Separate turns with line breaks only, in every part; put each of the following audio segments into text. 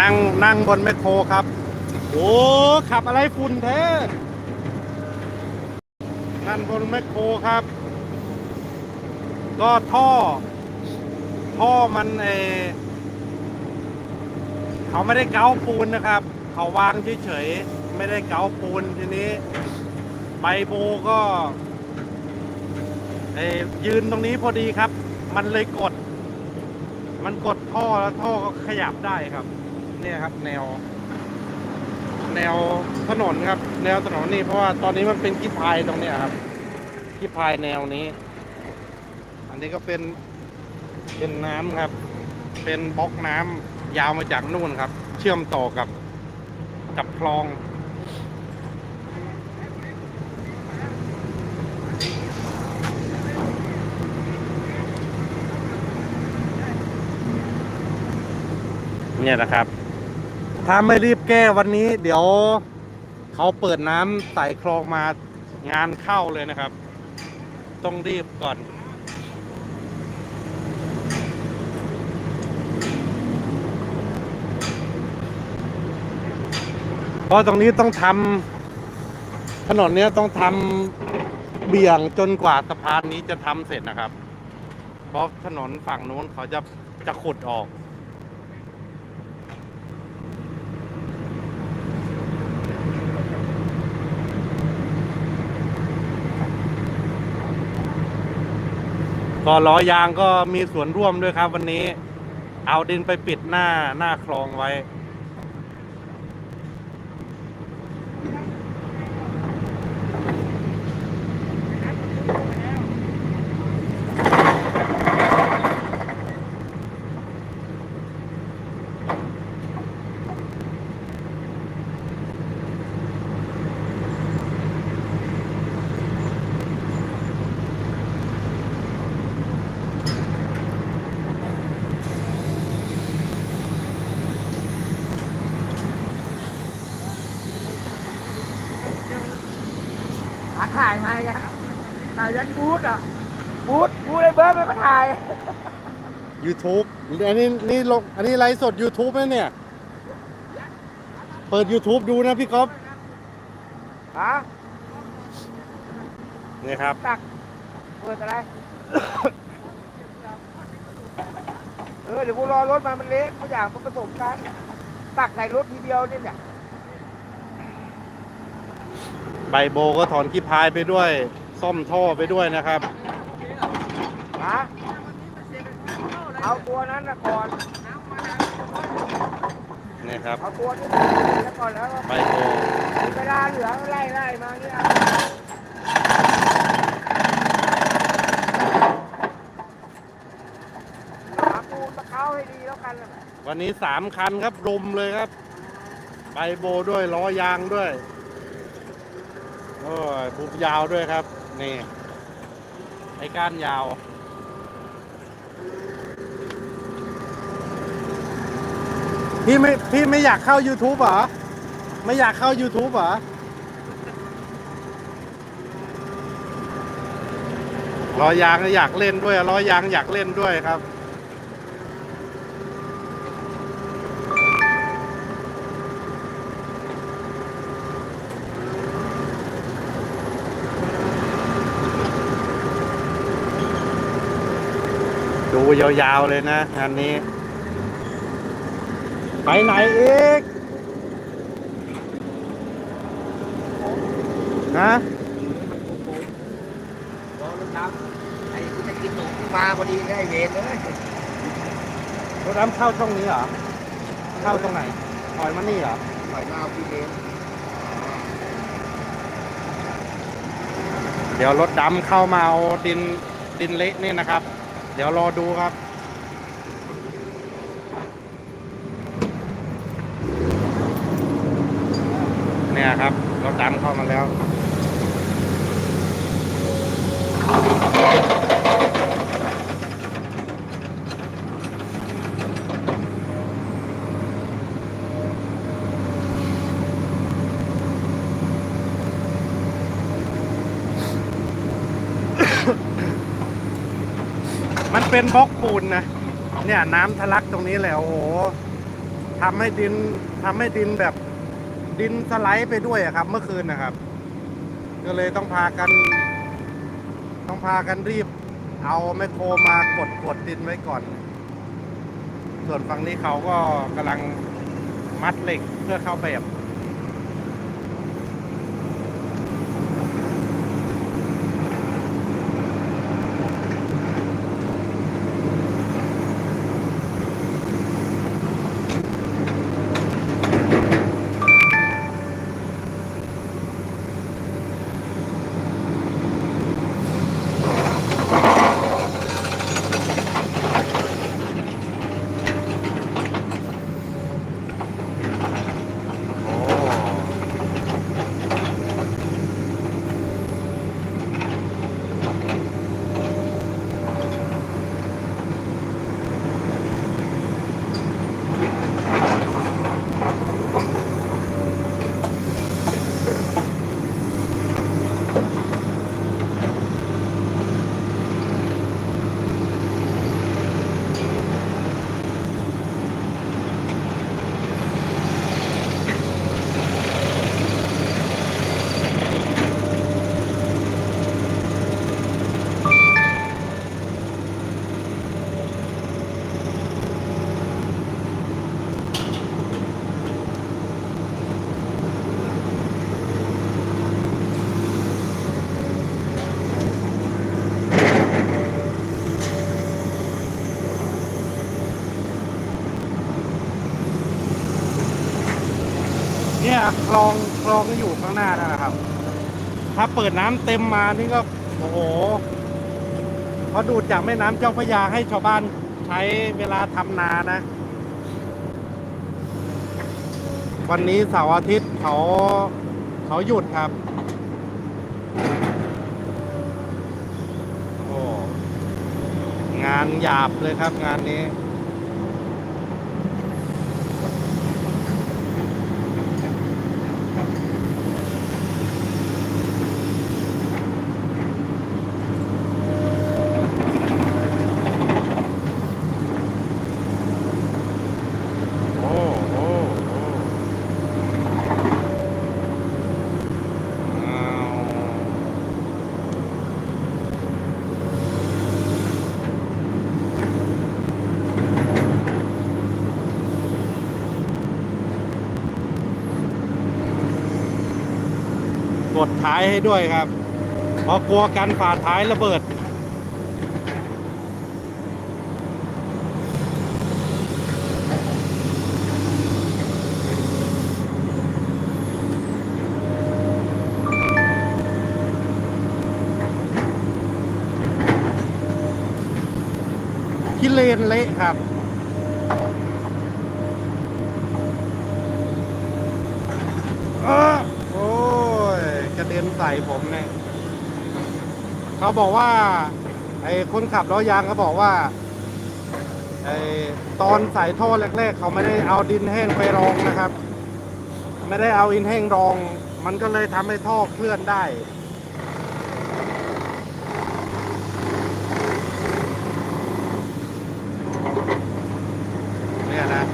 นั่งนั่งบนแมคโครครับ โอ้ขับอะไรฝุ่นแท้นั่นบนแมคโครครับ ก็ท่อ ท่อมันเอเขาไม่ได้เกาปูนนะครับ เขาวางเฉยๆไม่ได้เกาปูนทีนี้ใบโบก็เออยืนตรงนี้พอดีครับ มันเลยกด มันกดท่อแล้วท่อก็ขยับได้ครับ เนี่ยครับ แนว แนวถนนครับ แนวถนนนี่เพราะว่าตอนนี้มันเป็นขี้พายตรงเนี้ยครับขี้พายแนวนี้ อันนี้ก็เป็นเป็นน้ำครับ เป็นบล็อกน้ำยาวมาจากนู่นครับ เชื่อมต่อกับกับคลองเนี่ยนะครับ ถ้าไม่รีบแก้วันนี้ เดี๋ยวเขาเปิดน้ำใส่คลองมางานเข้าเลยนะครับ ต้องรีบก่อน เพราะตรงนี้ต้องทำถนนเนี้ยต้องทำเบี่ยงจนกว่าสะพานนี้จะทำเสร็จนะครับ เพราะถนนฝั่งนู้นเขาจะจะขุดออก ก็ล้อยางก็มีส่วนร่วมด้วยครับ วันนี้ เอาดินไปปิดหน้าหน้าคลองไว้
ยยันบูธอะบูธบูธไอ้เบิร์ดมันมาถ่าย
YouTube อันนี้นี่ลงอันนี้ไลฟ์สด YouTube นะเนี่ย เปิด YouTube ดูนะพี่ก๊อฟ
ฮะ
นี่ครับ
ตักเปิดอะไร เออ เดี๋ยวกูรอรถมามันเละทุกอย่างมันผสมกัน ตักใส่รถทีเดียวเนี่ยเนี่ย
ใบโบก็ถอนขี้พายไปด้วย ซ่อมท่อไปด้วยนะครับ
ฮะเอาตัวนั้นนะก่อน
นี่ครับ
เอาตัวนี้แล้วก่อนแล้วก็
ใบโบ
เวลาเหลือก็ไล่ไล่มาเนี่ยหาปูนตะเขาให้ดีแล้วกันนะ
วันนี้สามคันครับรุมเลยครับใบโบด้วยล้อยางด้วย โอ้ยบุบยาวด้วยครับ นี่ไอ้ก้านยาว พี่ไม่พี่ไม่อยากเข้า YouTube เหรอ ไม่อยากเข้า YouTube เหรอ ล้อยางอยากเล่นด้วยล้อยางอยากเล่นด้วยครับ ยาวๆเลยนะงานนี้ ไปไหนอีกฮะ
รอรถน้ำไอ้กูจะกินหนูมาพอดีได้เวรเลย
รถน้ำเข้าช่องนี้เหรอ เข้าตรงไหนถอยมานี่เหรอ
หน่อยมาเอาพี่เวร
เดี๋ยวรถดำเข้ามาเอาดินดินเละนี่นะครับ เดี๋ยวรอดูครับ เนี่ยครับรถดำเข้ามาแล้ว เป็นบล็อกปูนนะเนี่ยน้ำทะลักตรงนี้แหละโอ้โหทำให้ดินทำให้ดินแบบดินสไลด์ไปด้วยอะครับ เมื่อคืนนะครับ ก็เลยต้องพากัน ต้องพากันรีบ เอาแมคโครมากดกดดินไว้ก่อน ส่วนฝั่งนี้เขาก็กำลังมัดเหล็กเพื่อเข้าแบบ โอ้เนี่ยค ลองคลองก็อยู่ข้างหน้านะครับ ถ้าเปิดน้ำเต็มมานี่ก็โอ้โหพอดูดจากแม่น้ำเจ้าพระยาให้ชาวบ้านใช้เวลาทำนานะ วันนี้เสาร์อาทิตย์เขาเขาหยุดครับ โอ้ งานหยาบเลยครับงานนี้ ท้ายให้ด้วยครับเพราะกลัวกันฝาท้ายระเบิด ที่เลนเละครับ เออโอ้ยกระเด็นใส่ผมเนี่ย เขาบอกว่าไอ้คนขับล้อยางเขาบอกว่าไอ้ตอนใส่ท่อแรก ๆ เขาไม่ได้เอาดินแห้งไปรองนะครับ ไม่ได้เอาอินแห้งรอง มันก็เลยทำให้ท่อเคลื่อนได้ เนี่ยนะ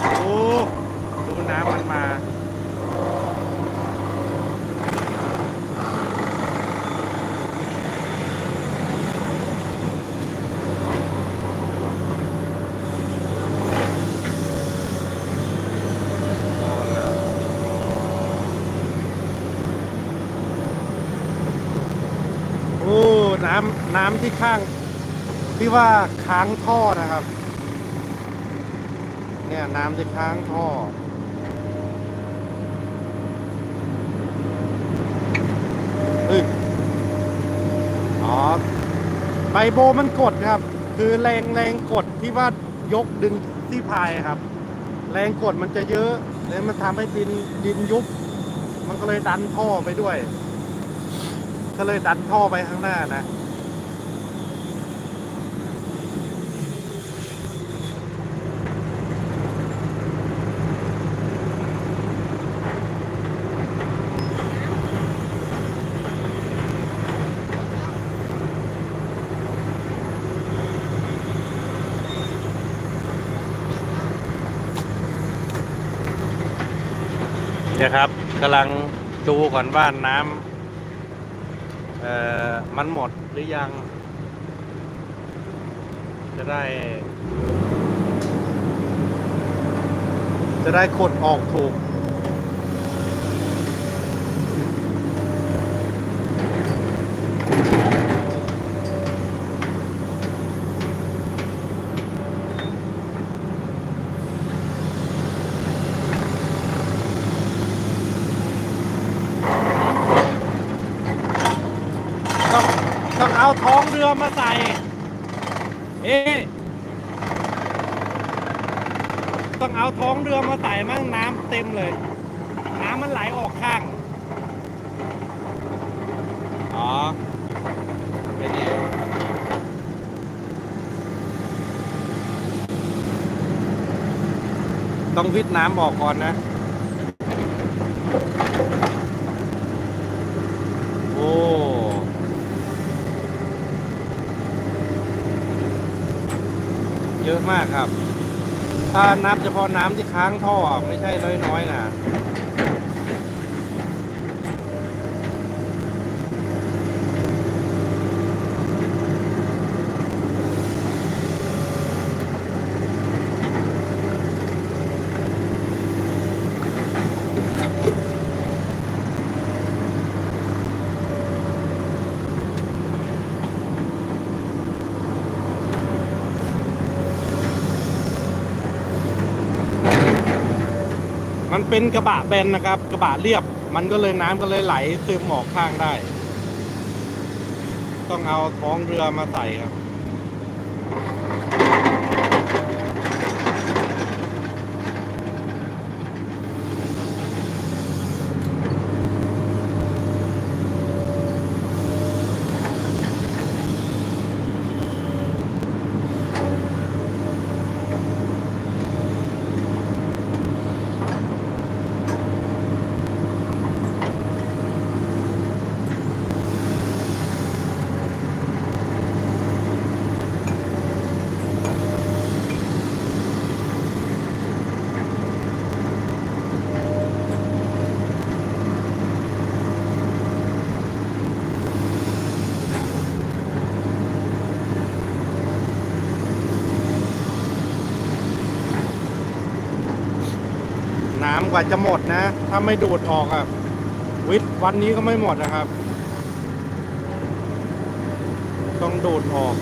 โอ้โหดูน้ำมันมา โอ้ น้ำที่ข้าง ที่ว่าค้างท่อนะครับ เนี่ยน้ำที่ค้างท่อ เฮ้ย อ๋อใบโบมันกดครับ คือแรงแรงกดที่ว่ายกดึงที่พายครับ แรงกดมันจะเยอะ แล้วมันทำให้ดินดินยุบ มันก็เลยดันท่อไปด้วย ก็เลยดันท่อไปข้างหน้านะ นี่ยครับกำลังดูก่อนว่าน้ำเอ่อมันหมดหรือยัง จะได้ จะได้ขดออกถูก เอาท้องเรือมาใส่ เอ๊ะต้องเอาท้องเรือมาใส่มั่งน้ำเต็มเลย น้ำมันไหลออกข้าง อ๋อเป็นนี่ต้องวิทน้ำออกก่อนนะ โอ้ เย อะมากครับ ถ้านับเฉพาะน้ำที่ค้างท่อไม่ใช่น้อยๆนะ มันเป็นกระบะแบนนะครับ กระบะเรียบ มันก็เลยน้ำก็เลยไหลซึมหมอกข้างได้ ต้องเอาท้องเรือมาใส่ครับ กว่าจะหมดนะ ถ้าไม่ดูดออกอะวิทย์วันนี้ก็ไม่หมดนะครับ ต้องดูดออก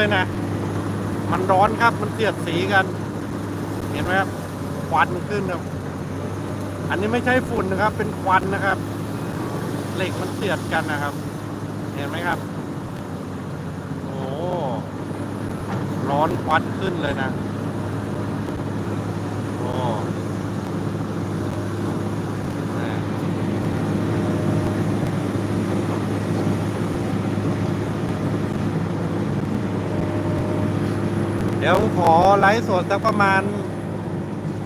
เลยนะ มันร้อนครับ มันเสียดสีกัน เห็นไหมครับ ควันขึ้นครับ อันนี้ไม่ใช่ฝุ่นนะครับ เป็นควันนะครับ เหล็กมันเสียดกันนะครับ เห็นไหมครับ โอ้ ร้อนควันขึ้นเลยนะ โอ้แหม่ เดี๋ยวขอไลฟ์สดสักประมาณ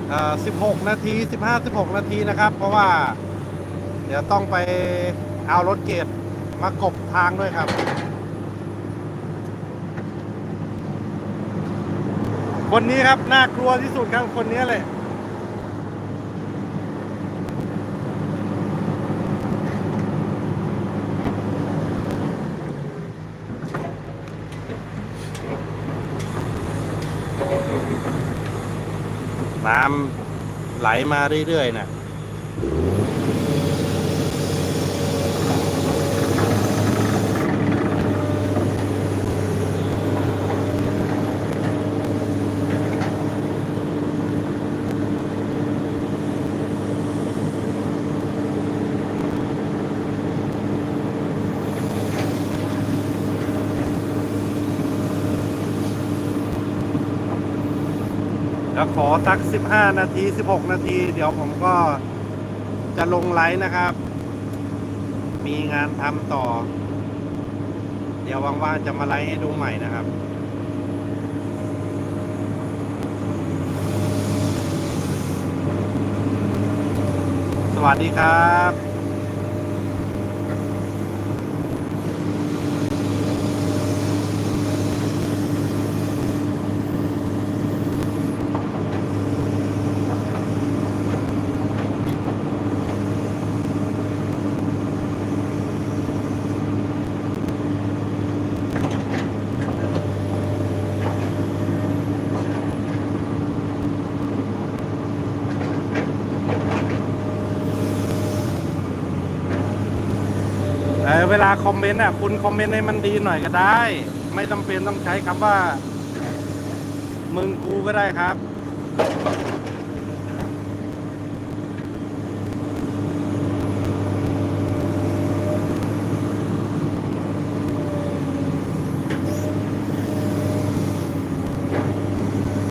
16 นาที 15 16 นาทีนะครับ เพราะว่า เดี๋ยวต้องไปเอารถเกตมากบทางด้วยครับ คนนี้ครับน่ากลัวที่สุดครับคนนี้เลย น้ำไหลมาเรื่อยๆนะแขอสัก 15 นาที 16 นาที เดี๋ยวผมก็จะลงไลฟ์นะครับ มีงานทำต่อ เดี๋ยวว่างๆจะมาไลฟ์ให้ดูใหม่นะครับสวัสดีครับ เวลาคอมเมนต์อะคุณคอมเมนต์ให้มันดีหน่อยก็ได้ ไม่จำเป็นต้องใช้คำว่า มึงกูก็ได้ครับ